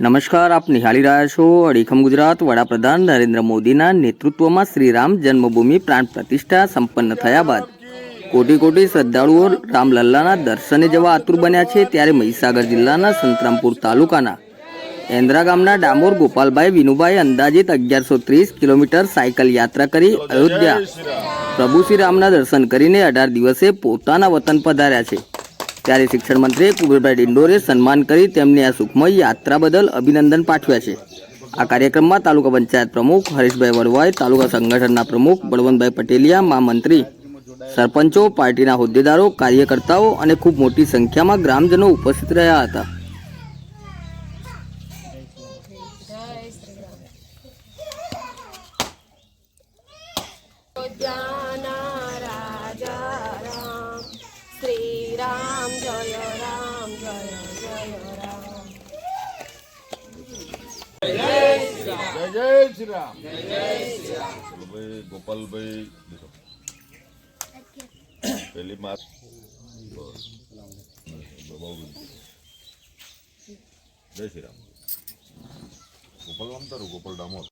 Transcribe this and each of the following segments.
નમસ્કાર આપ નિહાળી રહ્યા છો અડીખમ ગુજરાત. વડાપ્રધાન નરેન્દ્ર મોદીના નેતૃત્વમાં શ્રી રામ જન્મભૂમિ પ્રાણ પ્રતિષ્ઠા સંપન્ન થયા બાદ કોટી કોટી શ્રદ્ધાળુઓ રામલલ્લાના દર્શને જવા આતુર બન્યા છે. ત્યારે મહીસાગર જિલ્લાના સંતરામપુર તાલુકાના એન્દ્રા ગામના ડામોર ગોપાલભાઈ વિનુભાઈ અંદાજિત અગિયારસો ત્રીસ કિલોમીટર સાયકલ યાત્રા કરી અયોધ્યા પ્રભુ શ્રી રામના દર્શન કરીને અઢાર દિવસે પોતાના વતન પધાર્યા છે. ત્યારે શિક્ષણ મંત્રી કુબેરભાઈ ડિંડોરે સન્માન કરી તેમને આ સુખમય યાત્રા બદલ અભિનંદન પાઠવ્યા છે. આ કાર્યક્રમમાં તાલુકા પંચાયત પ્રમુખ હરીશભાઈ વડવાઈ, તાલુકા સંગઠનના પ્રમુખ બળવંતભાઈ પટેલિયા મહામંત્રી સરપંચો, પાર્ટીના હોદ્દેદારો, કાર્યકર્તાઓ અને ખૂબ મોટી સંખ્યામાં ગ્રામજનો ઉપસ્થિત રહ્યા હતા. અયોધ્યાના શ્રી રામ જય રામ જય જય રામ જય જય શ્રી રામ ભાઈ ગોપાલભાઈ લીધો પેલી માત બહુ જય શ્રી રામ ગોપાલ નામ તારું ગોપાલ ડામોર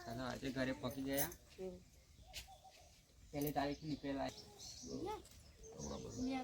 ચાલો આજે ઘરે પહોંચી ગયા પહેલી તારીખ નીકળેલા